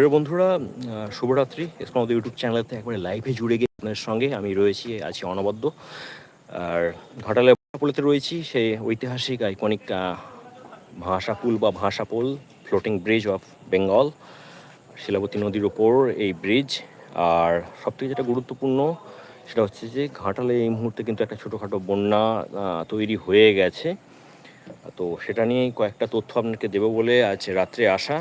প্রিয় বন্ধুরা শুভরাত্রি। এসব আমাদের ইউটিউব চ্যানেলেতে একবারে লাইভে জুড়ে গিয়ে আপনাদের সঙ্গে আমি রয়েছি, আছি অনবদ্য। আর ঘাটালে পুলেতে রয়েছি, সেই ঐতিহাসিক আইকনিক ভাষা পুল বা ভাষা pole floating bridge of Bengal Shilabati নদীর ওপর এই ব্রিজ আর সবথেকে যেটা গুরুত্বপূর্ণ, সেটা হচ্ছে যে ঘাটালে এই মুহূর্তে কিন্তু একটা ছোটোখাটো বন্যা তৈরি হয়ে গেছে। তো সেটা নিয়েই কয়েকটা তথ্য আপনাকে দেবো বলে আজ রাত্রে আসা।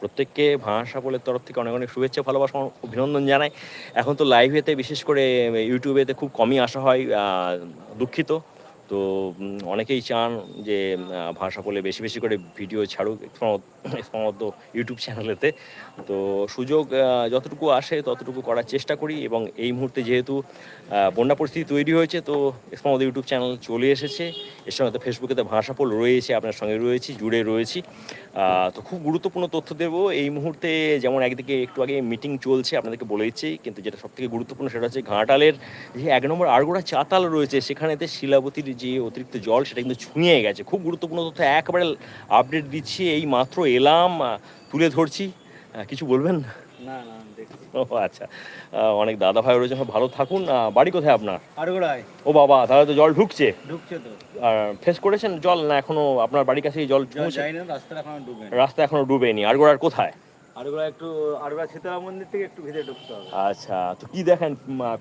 প্রত্যেককে ভাষা বলে তরফ থেকে অনেক অনেক শুভেচ্ছা, ভালোবাসা, অভিনন্দন জানাই। এখন তো লাইভেতে বিশেষ করে ইউটিউবেতে খুব কমই আসা হয় দুঃখিত। তো অনেকেই চান যে ভাষা বলে বেশি বেশি করে ভিডিও ছাড়ুক সম্ভবত ইউটিউব চ্যানেলেতে। তো সুযোগ যতটুকু আসে ততটুকু করার চেষ্টা করি এবং এই মুহূর্তে যেহেতু বন্যা পরিস্থিতি তৈরি হয়েছে, তো আমাদের ইউটিউব চ্যানেল চলে এসেছে। এর সঙ্গে তো ফেসবুকেতে ভাষা পোল রয়েছে, আপনার সঙ্গে রয়েছি, জুড়ে রয়েছি। তো খুব গুরুত্বপূর্ণ তথ্য দেব। এই মুহূর্তে যেমন একদিকে একটু আগে মিটিং চলছে, আপনাদেরকে বলেইছি কিন্তু যেটা সবথেকে গুরুত্বপূর্ণ সেটা হচ্ছে ঘাটালের যে এক নম্বর আরগোড়া চাতাল রয়েছে, সেখানেতে শিলাবতীর যে অতিরিক্ত জল সেটা কিন্তু ছুঁয়ে গেছে। খুব গুরুত্বপূর্ণ তথ্য একবারে আপডেট দিচ্ছি এই মাত্র এলাম তুলে ধরছি। কিছু বলবেন? না না ও আচ্ছা। অনেক দাদা ভাই রয়েছে ভালো থাকুন। বাড়ি কোথায় আপনার? ও বাবা তাহলে তো জল ঢুকছে। ঢুকছে তো। আর ফেস করেছেন জল না এখনও আপনার বাড়ির কাছে জল যা পৌঁছে না রাস্তাটা এখন ডুবে রাস্তা এখনও ডুবেনি। আর গোড়ার কোথায়? আরগোড়া একটু সীতারা মন্দির থেকে একটু ভিতরে ঢুকতে হবে। আচ্ছা তো কি দেখেন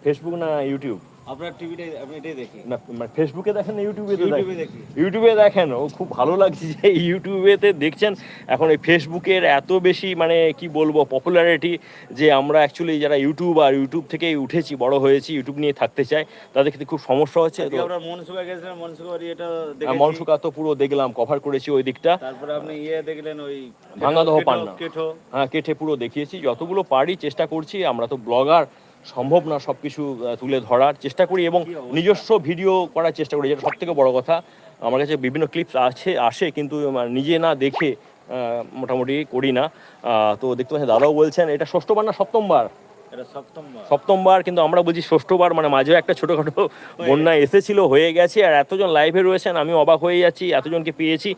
ফেসবুক না ইউটিউব আপনার আমি এটাই দেখি না মানে ফেসবুকে দেখেন না ইউটিউবে তো ইউটিউবে দেখেন। দেখি ইউটিউবে দেখেন ও খুব ভালো লাগছে যে ইউটিউবেতে দেখছেন। এখন এই ফেসবুকের এত বেশি মানে কি বলব পপুলারিটি যে আমরা অ্যাকচুয়ালি যারা ইউটিউব আর ইউটিউব থেকেই উঠেছি বড় হয়েছি ইউটিউব নিয়ে থাকতে চাই তাদের ক্ষেত্রে খুব সমস্যা হচ্ছে। তো আমরা মনসুকা গেছিলাম মনসুকা এটা দেখেছি। মনসুকা তো পুরো দেখলাম কভার করেছি ওই দিকটা। তারপরে আপনি ইয়ে দেখলেন ওই ভাঙাদহ কেটো- পান্না। হ্যাঁ কেটে পুরো দেখিয়েছি যতগুলো পারি চেষ্টা করছি আমরা তো ব্লগার সম্ভব না সব কিছু তুলে ধরার চেষ্টা করি এবং নিজস্ব ভিডিও করার চেষ্টা করি যেটা সব থেকে বড় কথা। আমার কাছে বিভিন্ন ক্লিপস আছে আসে কিন্তু নিজে না দেখে আহ, মোটামুটি করি না। আহ, তো দেখতে পাচ্ছেন দাদাও বলছেন এটা ষষ্ঠবার না সপ্তমবার সপ্তমবার। কিন্তু আমরা বলছি ষষ্ঠবার মানে মাঝেও একটা ছোটোখাটো বন্যা এসেছিল হয়ে গেছে আর এতজন লাইভে রয়েছেন আমি অবাক হয়ে যাচ্ছি এতজনকে পেয়েছি।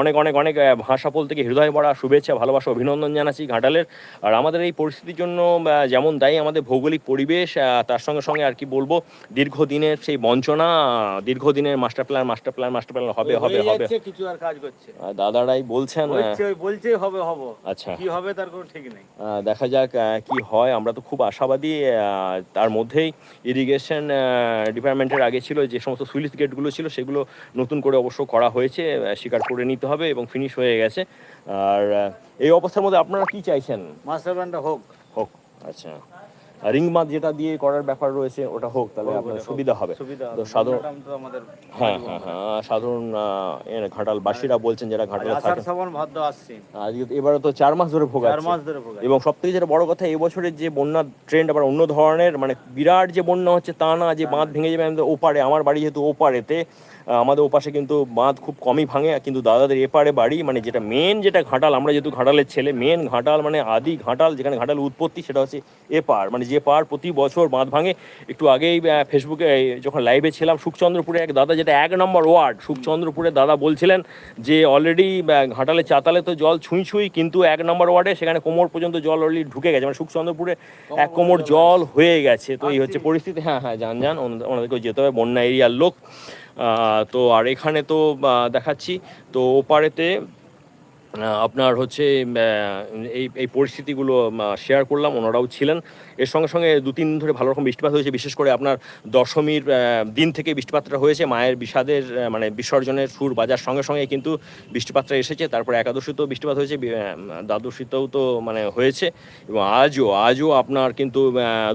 অনেক অনেক অনেক ভাষাপোল থেকে হৃদয় ভরা শুভেচ্ছা ভালোবাসা অভিনন্দন জানাচ্ছি ঘাটালের। আর আমাদের এই পরিস্থিতির জন্য যেমন দায়ী আমাদের ভৌগোলিক পরিবেশ তার সঙ্গে সঙ্গে আর কি বলব দীর্ঘদিনের সেই বঞ্চনা দীর্ঘদিনের master plan master plan master plan হবে হবে হবে। কিছু আর কাজ করছে। দাদারাই বলছেন বলছে হবে হব। আচ্ছা। কি হবে তার কোনো ঠিক নেই। দেখা যাক কি হয় আমরা তো খুব আশাবাদী তার মধ্যেই ইরিগেশন ডিপার্টমেন্টের আগে ছিল যে সমস্ত সুইলিস গেটগুলো ছিল সেগুলো নতুন করে অবশ্য করা হয়েছে স্বীকার করে নিতে হবে এবং ফিনিশ হয়ে গেছে। আর এই অবস্থার মধ্যে আপনারা কি চাইছেন? মাস্টার প্ল্যানটা হোক। হোক আচ্ছা। রিং মাছ যেটা দিয়ে করার ব্যাপার রয়েছে ওটা হোক তাহলে আপনার সুবিধা হবে। তো সাধারণ হ্যাঁ হ্যাঁ হ্যাঁ সাধারণ আহ, এ, ঘাটালবাসীরা বলছেন যারা ঘাটালে আজকে এবারে তো চার মাস ধরে চার মাস ধরে এবং সব থেকে যেটা বড় কথা এবছরের যে বন্যার ট্রেন্ড আবার অন্য ধরনের মানে বিরাট যে বন্যা হচ্ছে তা না যে বাঁধ ভেঙে যাবে ওপারে আমার বাড়ি যেহেতু ওপারেতে আমাদের ওপাশে কিন্তু বাঁধ খুব কমই ভাঙে কিন্তু দাদাদের এপারে বাড়ি মানে যেটা মেন যেটা ঘাটাল আমরা যেহেতু ঘাটালের ছেলে মেন ঘাটাল মানে আদি ঘাটাল যেখানে ঘাটাল উৎপত্তি সেটা হচ্ছে এ এপার মানে যে পার প্রতি বছর বাঁধ ভাঙে একটু আগেই ফেসবুকে যখন লাইভে ছিলাম সুখচন্দ্রপুরে এক দাদা যেটা এক নম্বর ওয়ার্ড সুখচন্দ্রপুরে দাদা বলছিলেন যে অলরেডি ঘাটালে চাতালে তো জল ছুঁই ছুঁই কিন্তু এক নম্বর ওয়ার্ডে সেখানে কোমর পর্যন্ত জল অলরেডি ঢুকে গেছে। মানে সুখচন্দ্রপুরে এক কোমর জল হয়ে গেছে। তো এই হচ্ছে পরিস্থিতি। হ্যাঁ হ্যাঁ যান যান ওনাদের- ওনাদেরকেও যেতে হবে বন্যা এরিয়ার লোক। তো আর এখানে তো দেখাচ্ছি। তো ওপারেতে আপনার হচ্ছে এই এই পরিস্থিতিগুলো শেয়ার করলাম, ওনারাও ছিলেন। এর সঙ্গে সঙ্গে দু তিন ধরে ভালো রকম বৃষ্টিপাত হয়েছে। বিশেষ করে আপনার দশমীর দিন থেকে বৃষ্টিপাতটা হয়েছে। মায়ের বিষাদের মানে বিসর্জনের সুর বাজার সঙ্গে সঙ্গে কিন্তু বৃষ্টিপাতটা এসেছে। তারপরে একাদশীতেও বৃষ্টিপাত হয়েছে দ্বাদশীতেও তো মানে হয়েছে। এবং আজও আজও আপনার কিন্তু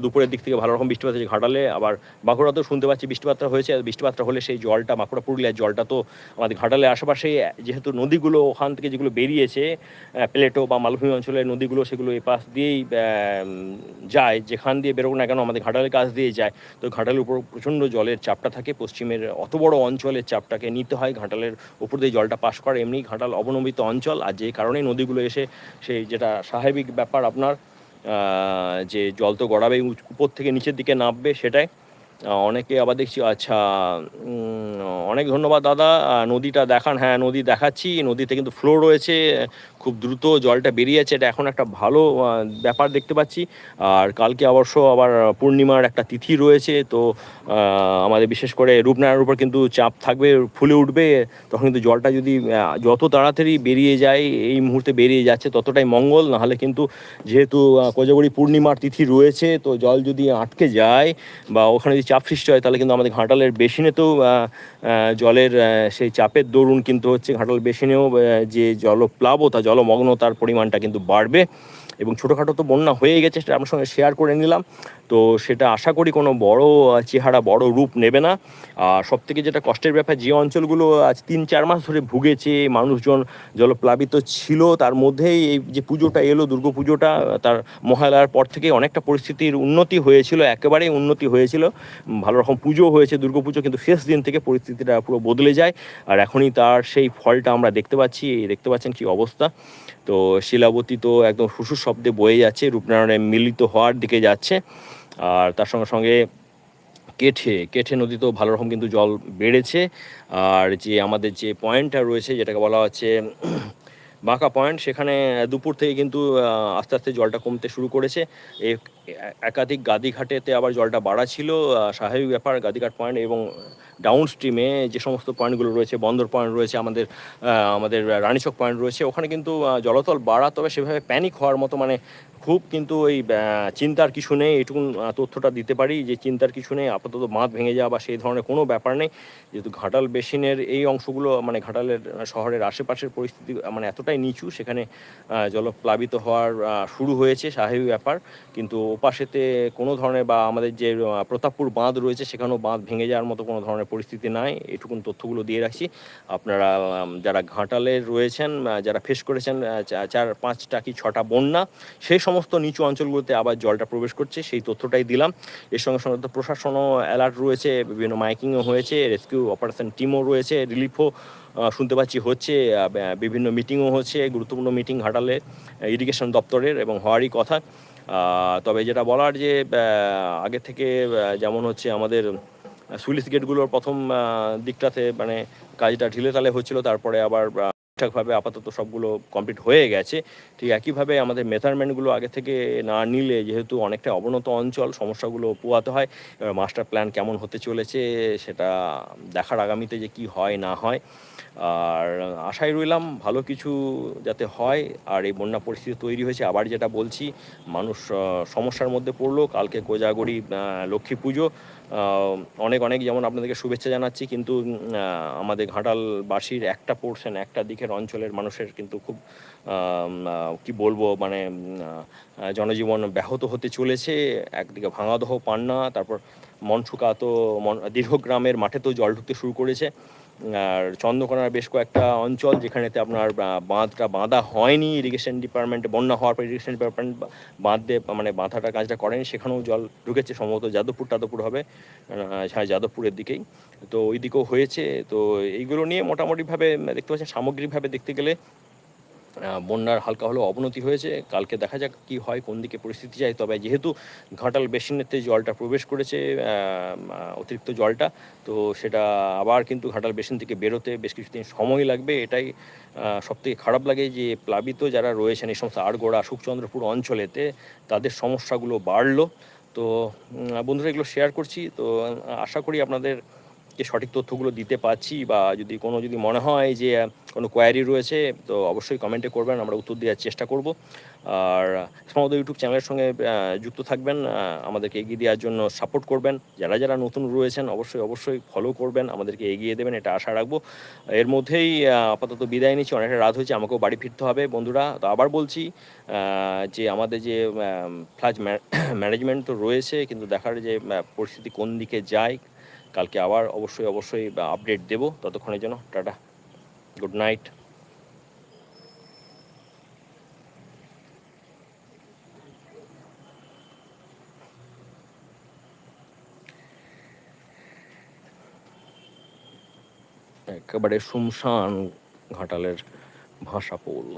দুপুরের দিক থেকে ভালো রকম বৃষ্টিপাত হয়েছে ঘাটালে। আবার বাঁকুড়াতেও শুনতে পাচ্ছি বৃষ্টিপাতটা হয়েছে। আর বৃষ্টিপাতটা হলে সেই জলটা বাঁকুড়া পুরুলিয়ার জলটা তো আমাদের ঘাটালে আশেপাশে যেহেতু নদীগুলো ওখান থেকে যেগুলো বেরিয়েছে প্লেটো বা মালভূমি অঞ্চলের নদীগুলো সেগুলো এই পাশ দিয়েই আহ, যায়, যেখান দিয়ে বেরোক না কেন আমাদের ঘাটালের কাছ দিয়ে যায়। তো ঘাটালের উপর প্রচণ্ড জলের চাপটা থাকে, পশ্চিমের অত বড় অঞ্চলের চাপটাকে নিতে হয়, ঘাটালের উপর দিয়ে জলটা পাশ করে। এমনি ঘাটাল অবনমিত অঞ্চল, আর যে কারণে নদীগুলো এসে সেই যেটা স্বাভাবিক ব্যাপার আপনার যে জল তো গড়াবে উপর থেকে নিচের দিকে নামবে সেটাই। অনেকে আবার দেখছি আচ্ছা অনেক ধন্যবাদ দাদা। নদীটা দেখান। হ্যাঁ নদী দেখাচ্ছি। নদীতে কিন্তু ফ্লো রয়েছে। খুব দ্রুত জলটা বেরিয়ে যাচ্ছে এটা এখন একটা ভালো ব্যাপার দেখতে পাচ্ছি। আর কালকে অবশ্য আবার পূর্ণিমার একটা তিথি রয়েছে। তো আমাদের বিশেষ করে রূপনারায়ণের উপর কিন্তু চাপ থাকবে, ফুলে উঠবে। তখন কিন্তু জলটা যদি যত তাড়াতাড়ি বেরিয়ে যায়, এই মুহূর্তে বেরিয়ে যাচ্ছে, ততটাই মঙ্গল। নাহলে কিন্তু যেহেতু কোজাগরি পূর্ণিমার তিথি রয়েছে, তো জল যদি আটকে যায় বা ওখানে চাপ সৃষ্টি হয়, তাহলে কিন্তু আমাদের ঘাটালের বেসিনেতেও জলের সেই চাপের দরুন কিন্তু হচ্ছে ঘাটাল বেসিনেও যে জলপ্লাবতা, জলমগ্নতার পরিমাণটা কিন্তু বাড়বে। এবং ছোটোখাটো তো বন্যা হয়ে গেছে, সেটা আপনার সঙ্গে শেয়ার করে নিলাম। তো সেটা আশা করি কোনো বড় চেহারা বড় রূপ নেবে না। আর সব থেকে যেটা কষ্টের ব্যাপার, যে অঞ্চলগুলো আজ তিন চার মাস ধরে ভুগেছে, মানুষজন জলপ্লাবিত ছিল, তার মধ্যেই এই যে পুজোটা এলো, দুর্গা পুজোটা, তার মহালয়ার পর থেকে অনেকটা পরিস্থিতির উন্নতি হয়েছিল, একেবারেই উন্নতি হয়েছিল। ভালো রকম পুজো হয়েছে, দুর্গা পুজো, কিন্তু শেষ দিন থেকে পরিস্থিতিটা পুরো বদলে যায়। আর এখনই তার সেই ফলটা আমরা দেখতে পাচ্ছি, দেখতে পাচ্ছেন কি অবস্থা। তো শিলাবতী তো একদম হুসুর শব্দে বয়ে যাচ্ছে রূপনারায়ণে মিলিত হওয়ার দিকে যাচ্ছে। আর তার সঙ্গে সঙ্গে কেঠে কেঠে নদীতেও ভালো রকম কিন্তু জল বেড়েছে। আর যে আমাদের যে পয়েন্টটা রয়েছে, যেটাকে বলা হচ্ছে বাঁকা পয়েন্ট, সেখানে দুপুর থেকে কিন্তু আস্তে আস্তে জলটা কমতে শুরু করেছে। একাধিক গাদিঘাটেতে আবার জলটা বাড়া ছিল স্বাভাবিক ব্যাপার গাদিঘাট পয়েন্ট এবং ডাউন স্ট্রিমে যে সমস্ত পয়েন্টগুলো রয়েছে বন্দর পয়েন্ট রয়েছে আমাদের আমাদের রানীচক পয়েন্ট রয়েছে ওখানে কিন্তু জলতল বাড়া তবে সেভাবে প্যানিক হওয়ার মতো মানে খুব কিন্তু ওই চিন্তার কিছু নেই এটুকুন আহ, তথ্যটা দিতে পারি যে চিন্তার কিছু নেই আপাতত বাঁধ ভেঙে যাওয়া বা সেই ধরনের কোনো ব্যাপার নেই যেহেতু ঘাটাল বেসিনের এই অংশগুলো মানে ঘাটালের শহরের আশেপাশের পরিস্থিতি মানে এতটাই নিচু সেখানে জলপ্লাবিত হওয়ার শুরু হয়েছে স্বাভাবিক ব্যাপার কিন্তু ওপাশেতে কোনো ধরনের বা আমাদের যে প্রতাপপুর বাঁধ রয়েছে সেখানেও বাঁধ ভেঙে যাওয়ার মতো কোনো ধরনের পরিস্থিতি নাই। এটুকুন তথ্যগুলো দিয়ে রাখছি। আপনারা যারা ঘাটালে রয়েছেন যারা ফেস করেছেন চার, পাঁচটা কি ছটা বন্যা, সেই সমস্ত নিচু অঞ্চলগুলোতে আবার জলটা প্রবেশ করছে, সেই তথ্যটাই দিলাম। এর সঙ্গে সঙ্গে তো প্রশাসনও অ্যালার্ট রয়েছে, বিভিন্ন মাইকিংও হয়েছে রেস্কিউ অপারেশন টিমও রয়েছে রিলিফও শুনতে পাচ্ছি হচ্ছে বিভিন্ন মিটিংও হচ্ছে, গুরুত্বপূর্ণ মিটিং ঘাটালে ইরিগেশন দপ্তরের এবং হওয়ারই কথা। তবে যেটা বলার যে আগে থেকে যেমন হচ্ছে আমাদের সুইলিস গেটগুলোর প্রথম দিকটাতে মানে কাজটা ঢিলে তালে হচ্ছিল, তারপরে আবার ঠিকঠাকভাবে আপাতত সবগুলো কমপ্লিট হয়ে গেছে। ঠিক একইভাবে আমাদের মেজারমেন্টগুলো আগে থেকে না নিলে যেহেতু অনেকটা অবনত অঞ্চল, সমস্যাগুলো পোয়াতে হয়, এবার মাস্টার প্ল্যান কেমন হতে চলেছে সেটা দেখার আগামীতে যে কি হয় না হয়। আর আশায় রইলাম ভালো কিছু যাতে হয়, আর এই বন্যা পরিস্থিতি তৈরি হয়েছে। আবার যেটা বলছি, মানুষ সমস্যার মধ্যে পড়ল, কালকে কোজাগরি লক্ষ্মী পুজো অনেক অনেক যেমন আপনাদেরকে শুভেচ্ছা জানাচ্ছি, কিন্তু আমাদের ঘাটালবাসীর একটা পোর্শন একটা দিকের অঞ্চলের মানুষের কিন্তু খুব কি বলব মানে জনজীবন ব্যাহত হতে চলেছে। একদিকে ভাঙাদহ পান্না, তারপর মনসুকা তো মন, দীর্ঘগ্রামের মাঠে তো জল ঢুকতে শুরু করেছে। আর চন্দ্রকোনার বেশ কয়েকটা অঞ্চল যেখানেতে আপনার বাঁধটা বাঁধা হয়নি ইরিগেশন ডিপার্টমেন্ট বন্যা হওয়ার পর ইরিগেশন ডিপার্টমেন্ট বাঁধ দিয়ে মানে বাঁধাটা কাজটা করেনি, সেখানেও জল ঢুকেছে, সম্ভবত যাদবপুর টাদবপুর হবে হ্যাঁ যাদবপুরের দিকেই। তো ওই দিকেও হয়েছে, তো এইগুলো নিয়ে মোটামুটিভাবে, দেখতে পাচ্ছেন, সামগ্রিকভাবে দেখতে গেলে বন্যার হালকা হলেও অবনতি হয়েছে। কালকে দেখা যাক কি হয়, কোন দিকে পরিস্থিতি যায়। তবে যেহেতু ঘাটাল বেসিনেতে জলটা প্রবেশ করেছে অতিরিক্ত জলটা, তো সেটা আবার কিন্তু ঘাটাল বেসিন থেকে বেরোতে বেশ কিছুদিন সময় লাগবে। এটাই সব থেকে খারাপ লাগে যে প্লাবিত যারা রয়েছেন, এই সমস্ত আড়গোড়া সুখচন্দ্রপুর অঞ্চলেতে তাদের সমস্যাগুলো বাড়লো। তো বন্ধুরা এগুলো শেয়ার করছি। তো, আশা করি আপনাদের যে সঠিক তথ্যগুলো দিতে পারছি বা যদি কোনো যদি মনে হয় যে কোনো কোয়ারি রয়েছে, তো অবশ্যই কমেন্টে করবেন, আমরা উত্তর দেওয়ার চেষ্টা করব। আর সমস্ত ইউটিউব চ্যানেলের সঙ্গে যুক্ত থাকবেন আমাদেরকে এগিয়ে দেওয়ার জন্য সাপোর্ট করবেন। যারা যারা নতুন রয়েছেন, অবশ্যই অবশ্যই ফলো করবেন, আমাদেরকে এগিয়ে দেবেন, এটা আশা রাখব। এর মধ্যেই আপাতত বিদায় নিচ্ছি, অনেকটা রাত হয়েছে, আমাকেও বাড়ি ফিরতে হবে, বন্ধুরা। তো আবার বলছি যে আমাদের যে ফ্লাজ ম্যানেজমেন্ট তো রয়েছে, কিন্তু দেখার যে পরিস্থিতি কোন দিকে যায় কালকে আবার অবশ্যই অবশ্যই আপডেট দেব। ততক্ষণের জন্য টাটা। গুড নাইট একেবারে শুমশান ঘাটালের ভাষা পোল